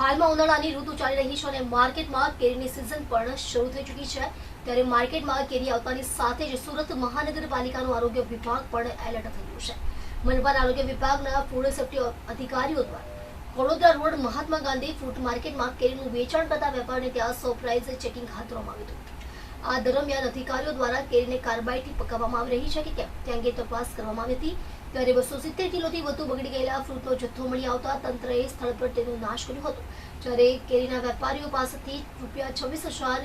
હાલમાં ઉનાળાની ઋતુ ચાલી રહી છે અને માર્કેટમાં કેરીની સિઝન પણ શરૂ થઈ ચૂકી છે. ત્યારે માર્કેટમાં કેરી આવતાની સાથે જ સુરત મહાનગરપાલિકાનું આરોગ્ય વિભાગ પણ એલર્ટ થયું છે. મનપાના આરોગ્ય વિભાગના ફૂડ સેફ્ટી અધિકારીઓ દ્વારા વડોદરા રોડ મહાત્મા ગાંધી ફૂડ માર્કેટમાં કેરીનું વેચાણ કરતા વેપારીને ત્યાં સરપ્રાઇઝ ચેકિંગ હાથ ધરવામાં આવ્યું હતું. આ દરમિયાન અધિકારીઓ દ્વારા કેરીને કાર્બાઇડથી પકાવવામાં આવી રહી છે કે કેમ? તે અંગે તપાસ કરવામાં આવી હતી. ત્યારે બસો સિત્તેર કિલોથી વધુ બગડી ગયેલા ફ્રૂટનો જથ્થો મળી આવતા તંત્રએ સ્થળ પર તેનો નાશ કર્યો હતો. જ્યારે કેરીના વેપારીઓ પાસેથી રૂપિયા છવ્વીસ હજાર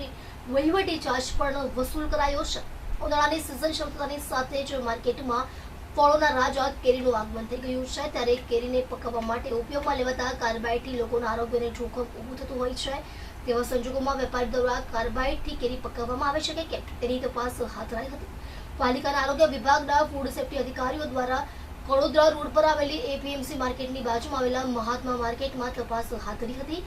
વહીવટી ચાર્જ પણ વસૂલ કરાયો છે. ઉનાળાની સિઝન શરૂ થતાની સાથે જ માર્કેટમાં ફળોના રાજા કેરીનું આગમન થઈ ગયું છે. ત્યારે કેરીને પકાવવા માટે ઉપયોગમાં લેવાતા કાર્બાઇડથી લોકોના આરોગ્યને જોખમ ઊભું થતું હોય છે. તેવા સંજોગોમાં વેપારી દ્વારા કાર્બાઇડથી કેરી પકાવવામાં આવે છે કે કેમ? તેની તપાસ હાથ ધરાઈ હતી. પાલિકાના આરોગ્ય વિભાગના ફૂડ સેફ્ટી અધિકારીઓ દ્વારા કડોદરા રોડ પર આવેલી એપીએમસી માર્કેટની બાજુમાં આવેલા મહાત્મા માર્કેટમાં તપાસ હાથ ધરી હતી,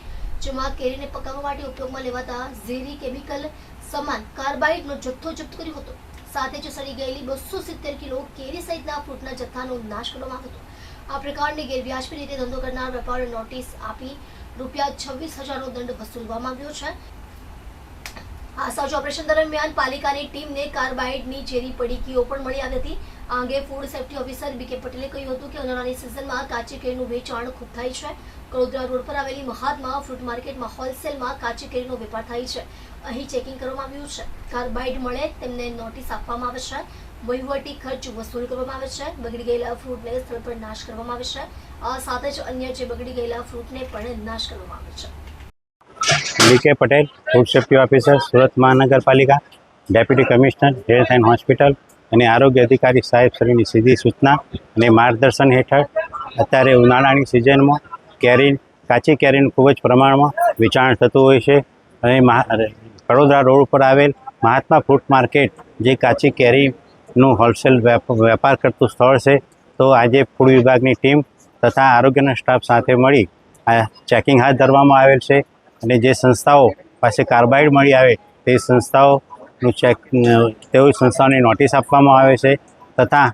જેમાં કેરીને પકાવવા માટે ઉપયોગમાં લેવાતા ઝેરી કેમિકલ સમાન કાર્બાઇડનો જથ્થો જપ્ત કર્યો હતો. સાથે જ ગયેલી બસો સિત્તેર કિલો કેરી સહિતના ફ્રૂટના જથ્થાનો નાશ કરવામાં હતો. આ પ્રકારની ગેરવ્યાજબી રીતે ધંધો કરનાર વેપારીને નોટિસ આપી રૂપિયા છવ્વીસ હજારનો દંડ વસૂલવામાં આવ્યો છે. આ સર્ચ ઓપરેશન દરમિયાન પાલિકાની ટીમને કાર્બાઇડની ઝેરી પડીકીઓ પણ મળી આવી હતી. આ અંગે ફૂડ સેફ્ટી ઓફિસર બીકે પટેલે કહ્યું હતું કે ઉનાળાની સિઝનમાં કાચી કેરીનું વેચાણ ખૂબ થાય છે. કડોદરા રોડ પર આવેલી મહાત્મા ફ્રૂટ માર્કેટમાં હોલસેલમાં કાચી કેરીનો વેપાર થાય છે. અહીં ચેકિંગ કરવામાં આવ્યું છે. કાર્બાઇડ મળે તેમને નોટિસ આપવામાં આવે છે. વહીવટી ખર્ચ વસૂલ કરવામાં આવે છે. બગડી ગયેલા ફ્રૂટને સ્થળ પર નાશ કરવામાં આવે છે. સાથે જ અન્ય જે બગડી ગયેલા ફ્રૂટને પણ નાશ કરવામાં આવે છે. DK Patel food safety officer Surat મહાનગરપાલિકા deputy commissioner health and hospital અને આરોગ્ય અધિકારી સાહેબ શ્રીની સીધી સૂચના અને માર્ગદર્શન હેઠળ અત્યારે ઉનાળાની સિઝનમાં કેરી કાચી કેરીનું ખૂબ જ પ્રમાણમાં વેચાણ થતું હોય છે અને વડોદરા રોડ ઉપર આવેલ મહાત્મા ફ્રૂટ માર્કેટ જે કાચી કેરીનું હોલસેલ વેપાર કરતું સ્થળ છે, તો આજે ફૂડ વિભાગની ટીમ તથા આરોગ્યના સ્ટાફ સાથે મળી આ ચેકિંગ હાથ ધરવામાં આવેલ છે. અને જે સંસ્થાઓ પાસે કાર્બાઇડ મળી આવે તે સંસ્થાઓનું ચેક તેઓ સંસ્થાઓને નોટિસ આપવામાં આવે છે તથા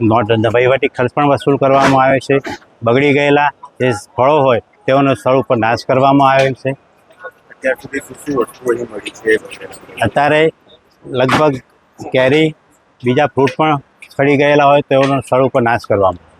વહીવટી ખર્ચ પણ વસૂલ કરવામાં આવે છે. બગડી ગયેલા જે ફળો હોય તેઓનો સ્થળ ઉપર નાશ કરવામાં આવે છે. અત્યારે લગભગ કેરી બીજા ફ્રૂટ પણ સડી ગયેલા હોય તેઓનો સ્થળ ઉપર નાશ કરવામાં